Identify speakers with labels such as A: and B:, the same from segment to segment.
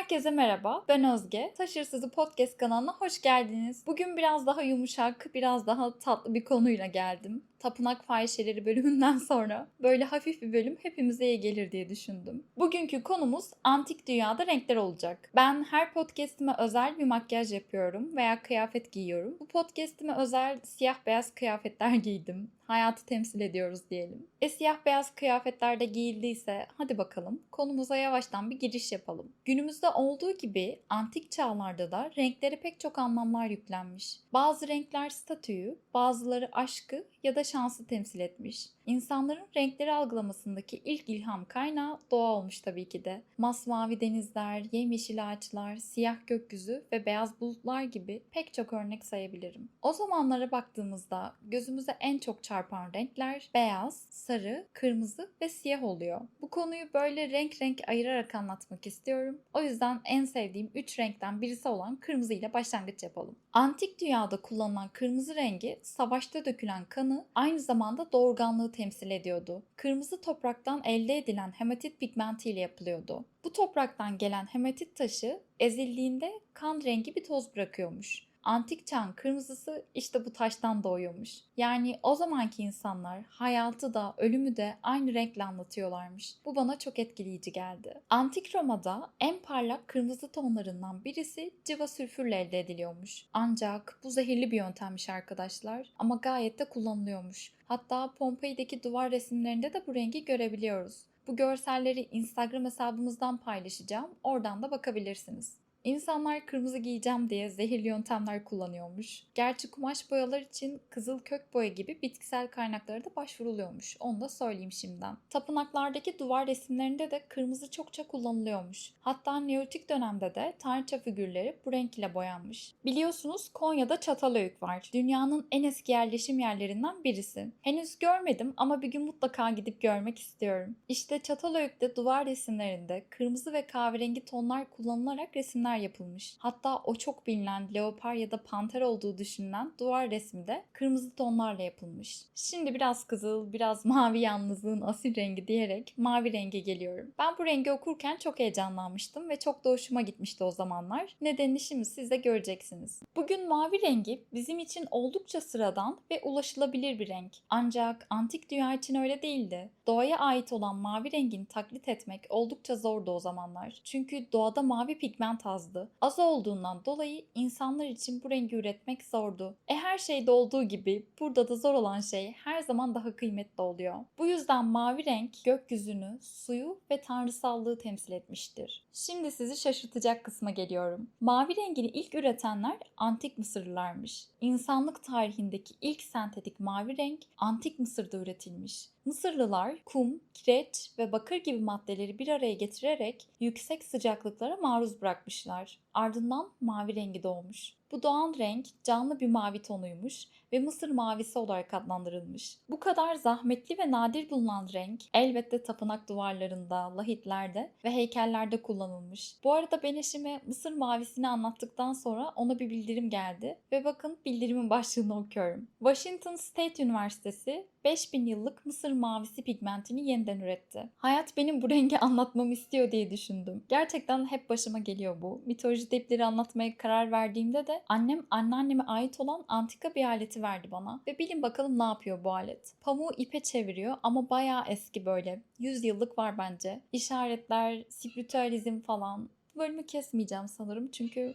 A: Herkese merhaba, ben Özge. Taşırsızı Podcast kanalına hoş geldiniz. Bugün biraz daha yumuşak, biraz daha tatlı bir konuyla geldim. Tapınak fahişeleri bölümünden sonra böyle hafif bir bölüm hepimize iyi gelir diye düşündüm. Bugünkü konumuz antik dünyada renkler olacak. Ben her podcastime özel bir makyaj yapıyorum veya kıyafet giyiyorum. Bu podcastime özel siyah beyaz kıyafetler giydim. Hayatı temsil ediyoruz diyelim. E siyah beyaz kıyafetlerde giyildiyse hadi bakalım konumuza yavaştan bir giriş yapalım. Günümüzde olduğu gibi antik çağlarda da renklere pek çok anlamlar yüklenmiş. Bazı renkler statüyü, bazıları aşkı ya da şansı temsil etmiş. İnsanların renkleri algılamasındaki ilk ilham kaynağı doğa olmuş tabii ki de. Masmavi denizler, yemyeşil ağaçlar, siyah gökyüzü ve beyaz bulutlar gibi pek çok örnek sayabilirim. O zamanlara baktığımızda gözümüze en çok çarpan renkler beyaz, sarı, kırmızı ve siyah oluyor. Bu konuyu böyle renk renk ayırarak anlatmak istiyorum. O yüzden en sevdiğim 3 renkten birisi olan kırmızı ile başlangıç yapalım. Antik dünyada kullanılan kırmızı rengi savaşta dökülen kanı aynı zamanda doğurganlığı temsil ediyordu. Kırmızı topraktan elde edilen hematit pigmenti ile yapılıyordu. Bu topraktan gelen hematit taşı ezildiğinde kan rengi bir toz bırakıyormuş. Antik çağın kırmızısı işte bu taştan doğuyormuş. Yani o zamanki insanlar hayatı da ölümü de aynı renkle anlatıyorlarmış. Bu bana çok etkileyici geldi. Antik Roma'da en parlak kırmızı tonlarından birisi civa sülfürle elde ediliyormuş. Ancak bu zehirli bir yöntemmiş arkadaşlar ama gayet de kullanılıyormuş. Hatta Pompei'deki duvar resimlerinde de bu rengi görebiliyoruz. Bu görselleri Instagram hesabımızdan paylaşacağım. Oradan da bakabilirsiniz. İnsanlar kırmızı giyeceğim diye zehirli yöntemler kullanıyormuş. Gerçi kumaş boyalar için kızıl kök boya gibi bitkisel kaynaklara da başvuruluyormuş. Onu da söyleyeyim şimdiden. Tapınaklardaki duvar resimlerinde de kırmızı çokça kullanılıyormuş. Hatta Neolitik dönemde de tanrıça figürleri bu renk ile boyanmış. Biliyorsunuz Konya'da Çatalhöyük var. Dünyanın en eski yerleşim yerlerinden birisi. Henüz görmedim ama bir gün mutlaka gidip görmek istiyorum. İşte Çatalhöyük'te duvar resimlerinde kırmızı ve kahverengi tonlar kullanılarak resimler yapılmış. Hatta o çok bilinen leopar ya da panter olduğu düşünülen duvar resmi de kırmızı tonlarla yapılmış. Şimdi biraz kızıl, biraz mavi yalnızlığın asil rengi diyerek mavi renge geliyorum. Ben bu rengi okurken çok heyecanlanmıştım ve çok da hoşuma gitmişti o zamanlar. Nedenini şimdi siz de göreceksiniz. Bugün mavi rengi bizim için oldukça sıradan ve ulaşılabilir bir renk. Ancak antik dünya için öyle değildi. Doğaya ait olan mavi rengini taklit etmek oldukça zordu o zamanlar. Çünkü doğada mavi pigment azdı. Az olduğundan dolayı insanlar için bu rengi üretmek zordu. E her şeyde olduğu gibi burada da zor olan şey her zaman daha kıymetli oluyor. Bu yüzden mavi renk gökyüzünü, suyu ve tanrısallığı temsil etmiştir. Şimdi sizi şaşırtacak kısma geliyorum. Mavi rengini ilk üretenler antik Mısırlılarmış. İnsanlık tarihindeki ilk sentetik mavi renk antik Mısır'da üretilmiş. Mısırlılar kum, kireç ve bakır gibi maddeleri bir araya getirerek yüksek sıcaklıklara maruz bırakmışlar. Ardından mavi rengi doğmuş. Bu doğan renk canlı bir mavi tonuymuş ve Mısır mavisi olarak adlandırılmış. Bu kadar zahmetli ve nadir bulunan renk elbette tapınak duvarlarında, lahitlerde ve heykellerde kullanılmış. Bu arada ben eşime Mısır mavisini anlattıktan sonra ona bir bildirim geldi ve bakın bildirimin başlığını okuyorum. Washington State Üniversitesi 5000 yıllık Mısır mavisi pigmentini yeniden üretti. Hayat benim bu rengi anlatmamı istiyor diye düşündüm. Gerçekten hep başıma geliyor bu. Mitoloji depleri anlatmaya karar verdiğimde de annem anneanneme ait olan antika bir aleti verdi bana. Ve bilin bakalım ne yapıyor bu alet. Pamuğu ipe çeviriyor ama bayağı eski böyle. 100 yıllık var bence. İşaretler, spiritüalizm falan. Bu bölümü kesmeyeceğim sanırım çünkü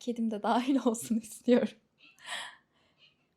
A: kedim de dahil olsun istiyorum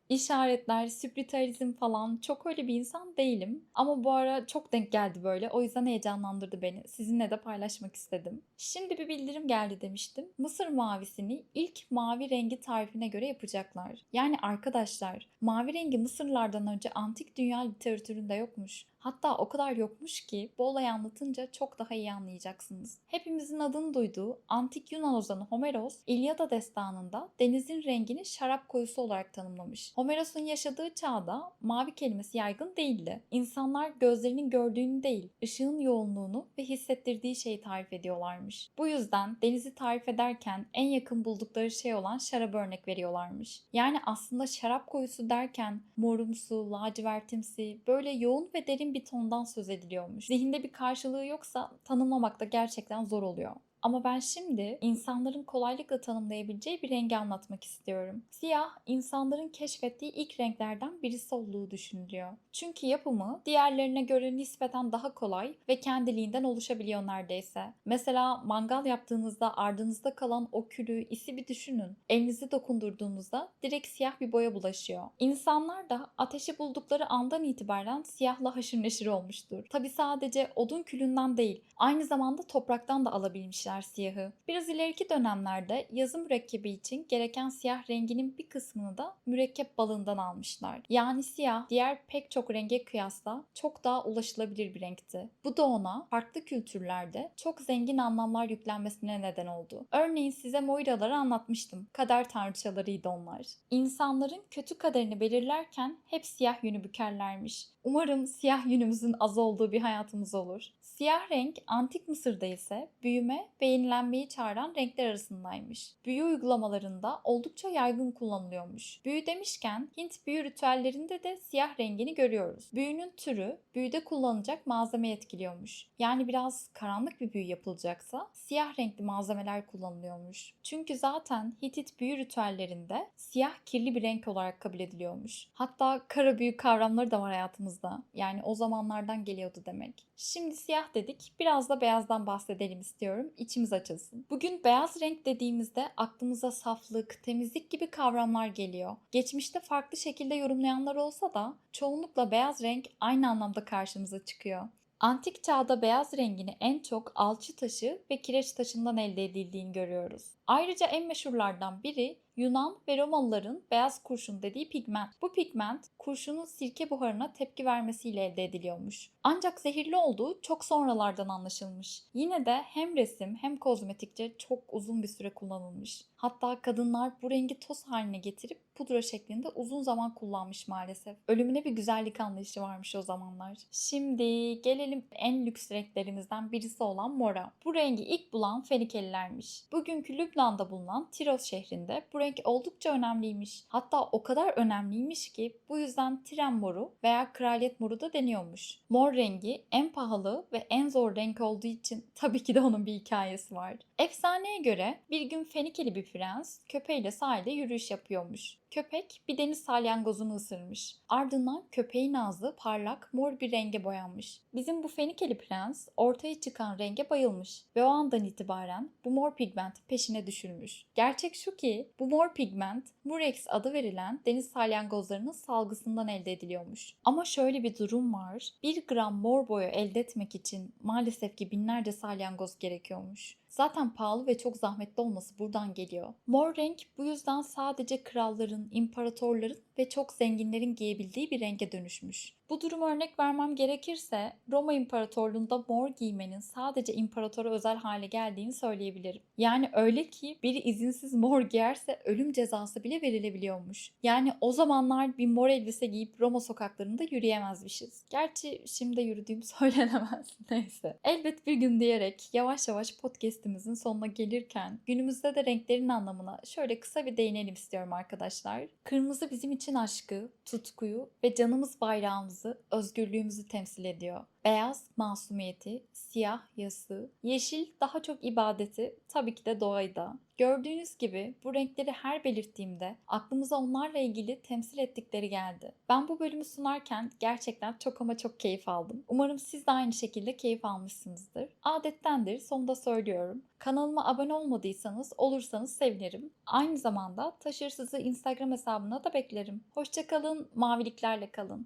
A: işaretler, spiritüalizm falan çok öyle bir insan değilim. Ama bu ara çok denk geldi böyle. O yüzden heyecanlandırdı beni. Sizinle de paylaşmak istedim. Şimdi bir bildirim geldi demiştim. Mısır mavisini ilk mavi rengi tarifine göre yapacaklar. Yani arkadaşlar mavi rengi Mısırlardan önce antik dünya literatüründe yokmuş. Hatta o kadar yokmuş ki bu olayı anlatınca çok daha iyi anlayacaksınız. Hepimizin adını duyduğu antik Yunan ozanı Homeros, İlyada destanında denizin rengini şarap koyusu olarak tanımlamış. Homeros'un yaşadığı çağda mavi kelimesi yaygın değildi. İnsanlar gözlerinin gördüğünü değil, ışığın yoğunluğunu ve hissettirdiği şeyi tarif ediyorlarmış. Bu yüzden denizi tarif ederken en yakın buldukları şey olan şarap örnek veriyorlarmış. Yani aslında şarap koyusu derken morumsu, lacivertimsi, böyle yoğun ve derin bir tondan söz ediliyormuş. Zihinde bir karşılığı yoksa tanımlamak da gerçekten zor oluyor. Ama ben şimdi insanların kolaylıkla tanımlayabileceği bir rengi anlatmak istiyorum. Siyah, insanların keşfettiği ilk renklerden birisi olduğu düşünülüyor. Çünkü yapımı diğerlerine göre nispeten daha kolay ve kendiliğinden oluşabiliyor neredeyse. Mesela mangal yaptığınızda ardınızda kalan o külü, isi bir düşünün. Elinizi dokundurduğunuzda direkt siyah bir boya bulaşıyor. İnsanlar da ateşi buldukları andan itibaren siyahla haşır neşir olmuştur. Tabi sadece odun külünden değil, aynı zamanda topraktan da alabilmişler siyahı. Biraz ileriki dönemlerde yazı mürekkebi için gereken siyah renginin bir kısmını da mürekkep balığından almışlar. Yani siyah diğer pek çok renge kıyasla çok daha ulaşılabilir bir renkti. Bu da ona farklı kültürlerde çok zengin anlamlar yüklenmesine neden oldu. Örneğin size Moiraları anlatmıştım. Kader tanrıçalarıydı onlar. İnsanların kötü kaderini belirlerken hep siyah yünü bükerlermiş. Umarım siyah yünümüzün az olduğu bir hayatımız olur. Siyah renk antik Mısır'da ise büyüme ve yenilenmeyi çağıran renkler arasındaymış. Büyü uygulamalarında oldukça yaygın kullanılıyormuş. Büyü demişken Hint büyü ritüellerinde de siyah rengini görüyoruz. Büyünün türü büyüde kullanılacak malzeme etkiliyormuş. Yani biraz karanlık bir büyü yapılacaksa siyah renkli malzemeler kullanılıyormuş. Çünkü zaten Hitit büyü ritüellerinde siyah kirli bir renk olarak kabul ediliyormuş. Hatta kara büyü kavramları da var hayatımızda. Yani o zamanlardan geliyordu demek. Şimdi siyah dedik. Biraz da beyazdan bahsedelim istiyorum. İçimiz açılsın. Bugün beyaz renk dediğimizde aklımıza saflık, temizlik gibi kavramlar geliyor. Geçmişte farklı şekilde yorumlayanlar olsa da çoğunlukla beyaz renk aynı anlamda karşımıza çıkıyor. Antik çağda beyaz rengini en çok alçı taşı ve kireç taşından elde edildiğini görüyoruz. Ayrıca en meşhurlardan biri Yunan ve Romalıların beyaz kurşun dediği pigment. Bu pigment kurşunun sirke buharına tepki vermesiyle elde ediliyormuş. Ancak zehirli olduğu çok sonralardan anlaşılmış. Yine de hem resim hem kozmetikçe çok uzun bir süre kullanılmış. Hatta kadınlar bu rengi toz haline getirip pudra şeklinde uzun zaman kullanmış maalesef. Ölümüne bir güzellik anlayışı varmış o zamanlar. Şimdi gelelim en lüks renklerimizden birisi olan mora. Bu rengi ilk bulan Fenikelilermiş. Bugünkü Lübnan'da bulunan Tiros şehrinde bu renk oldukça önemliymiş. Hatta o kadar önemliymiş ki bu yüzden tren moru veya kraliyet moru da deniyormuş. Mor rengi en pahalı ve en zor renk olduğu için tabii ki de onun bir hikayesi var. Efsaneye göre bir gün Fenikeli bir prens köpeğiyle sahilde yürüyüş yapıyormuş. Köpek bir deniz salyangozunu ısırmış. Ardından köpeğin ağzı parlak mor bir renge boyanmış. Bizim bu Fenikeli prens ortaya çıkan renge bayılmış ve o andan itibaren bu mor pigmentin peşine düşürmüş. Gerçek şu ki bu mor pigment Murex adı verilen deniz salyangozlarının salgısından elde ediliyormuş. Ama şöyle bir durum var. 1 gram mor boya elde etmek için maalesef ki binlerce salyangoz gerekiyormuş. Zaten pahalı ve çok zahmetli olması buradan geliyor. Mor renk bu yüzden sadece kralların, imparatorların ve çok zenginlerin giyebildiği bir renge dönüşmüş. Bu durum örnek vermem gerekirse Roma İmparatorluğu'nda mor giymenin sadece imparatora özel hale geldiğini söyleyebilirim. Yani öyle ki biri izinsiz mor giyerse ölüm cezası bile verilebiliyormuş. Yani o zamanlar bir mor elbise giyip Roma sokaklarında yürüyemezmişiz. Gerçi şimdi yürüdüğüm söylenemez. Neyse. Elbet bir gün diyerek yavaş yavaş podcast'imizin sonuna gelirken günümüzde de renklerin anlamına şöyle kısa bir değinelim istiyorum arkadaşlar. Kırmızı bizim için aşkı, tutkuyu ve canımız bayrağımızı, özgürlüğümüzü temsil ediyor. Beyaz masumiyeti, siyah yası, yeşil daha çok ibadeti, tabii ki de doğayı da. Gördüğünüz gibi bu renkleri her belirttiğimde aklımıza onlarla ilgili temsil ettikleri geldi. Ben bu bölümü sunarken gerçekten çok ama çok keyif aldım. Umarım siz de aynı şekilde keyif almışsınızdır. Adettendir, sonunda söylüyorum. Kanalıma abone olmadıysanız olursanız sevinirim. Aynı zamanda Taşırsız'ı Instagram hesabına da beklerim. Hoşçakalın, maviliklerle kalın.